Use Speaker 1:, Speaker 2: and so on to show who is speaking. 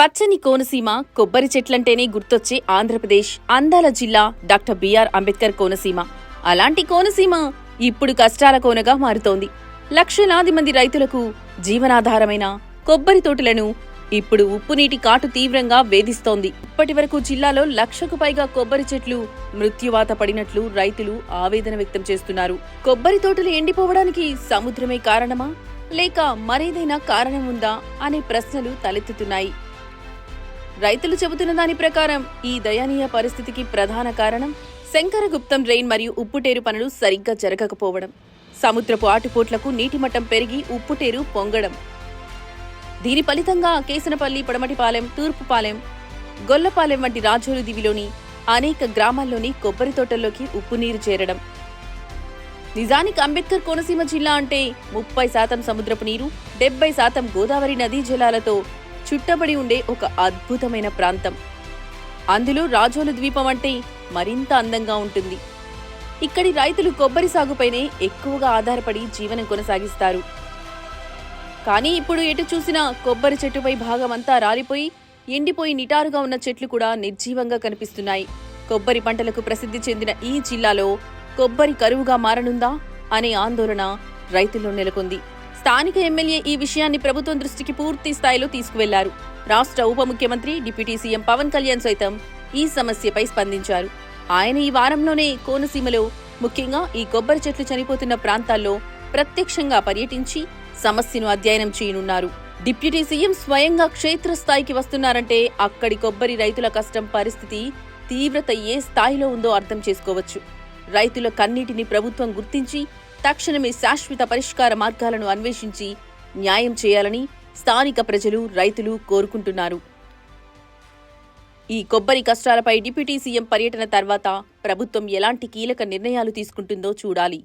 Speaker 1: పచ్చని కోనసీమ కొబ్బరి చెట్లంటేనే గుర్తొచ్చే ఆంధ్రప్రదేశ్ అందాల జిల్లా డాక్టర్ బిఆర్ అంబేద్కర్ కోనసీమ. అలాంటి కోనసీమ ఇప్పుడు కష్టాల కోనగా మారుతోంది. లక్షలాది మంది రైతులకు జీవనాధారమైన కొబ్బరి తోటలను ఇప్పుడు ఉప్పునీటి కాటు తీవ్రంగా వేధిస్తోంది. ఇప్పటి వరకు జిల్లాలో లక్షకు పైగా కొబ్బరి చెట్లు మృత్యువాత పడినట్లు రైతులు ఆవేదన వ్యక్తం చేస్తున్నారు. కొబ్బరి తోటలు ఎండిపోవడానికి సముద్రమే కారణమా? లేక మరేదైనా కారణం ఉందా? అనే ప్రశ్నలు తలెత్తుతున్నాయి. రైతులు చెబుతున్న దాని ప్రకారం ఈ దయనీయ పరిస్థితికి ప్రధాన కారణం శంకరగుప్తం డ్రైన్ మరియు ఉప్పుటేరు పనులు సరిగ్గా జరగకపోవడం. సముద్రపు ఆటుపోట్లకు నీటి మట్టం పెరిగి ఉప్పుటేరు పొంగడం. దీని ఫలితంగా కేసనపల్లి పడమటిపాలెం తూర్పుపాలెం గొల్లపాలెం వంటి రాజోలు దివిలోని అనేక గ్రామాల్లోని కొబ్బరి తోటల్లోకి ఉప్పు నీరు చేరడం. నిజానికి అంబేద్కర్ కోనసీమ జిల్లా అంటే ముప్పై శాతం సముద్రపు నీరు డెబ్బై శాతం గోదావరి నదీ జలాలతో చుట్టబడి ఉండే ఒక అద్భుతమైన ప్రాంతం. అందులో రాజోలు ద్వీపం అంటే మరింత అందంగా ఉంటుంది. ఇక్కడి రైతులు కొబ్బరి సాగుపైనే ఎక్కువగా ఆధారపడి జీవనం కొనసాగిస్తారు. కానీ ఇప్పుడు ఎటు చూసినా కొబ్బరి చెట్టుపై భాగమంతా రాలిపోయి ఎండిపోయి నిటారుగా ఉన్న చెట్లు కూడా నిర్జీవంగా కనిపిస్తున్నాయి. కొబ్బరి పంటలకు ప్రసిద్ధి చెందిన ఈ జిల్లాలో కొబ్బరి కరువుగా మారనుందా అనే ఆందోళన రైతుల్లో నెలకొంది. స్థానిక ఎమ్మెల్యే ఈ విషయాన్ని ప్రభుత్వం దృష్టికి పూర్తి స్థాయిలో తీసుకువెళ్ళారు. రాష్ట్ర ఉప ముఖ్యమంత్రి డిప్యూటీ సీఎం పవన్ కళ్యాణ్ సైతం ఈ సమస్యపై స్పందించారు. ఆయన ఈ వారంలోనే కోనసీమలో ముఖ్యంగా ఈ కొబ్బరి చెట్లు చనిపోతున్న ప్రాంతాల్లో ప్రత్యక్షంగా పర్యటించి సమస్యను అధ్యయనం చేయనున్నారు. డిప్యూటీ సీఎం స్వయంగా క్షేత్రస్థాయికి వస్తున్నారంటే అక్కడి కొబ్బరి రైతుల కష్టం పరిస్థితి తీవ్రత ఏ స్థాయిలో ఉందో అర్థం చేసుకోవచ్చు. రైతుల కన్నీటిని ప్రభుత్వం గుర్తించి తక్షణమే శాశ్వత పరిష్కార మార్గాలను అన్వేషించి న్యాయం చేయాలని స్థానిక ప్రజలు రైతులు కోరుకుంటున్నారు. ఈ కొబ్బరి కష్టాలపై డిప్యూటీ సీఎం పర్యటన తర్వాత ప్రభుత్వం ఎలాంటి కీలక నిర్ణయాలు తీసుకుంటుందో చూడాలి.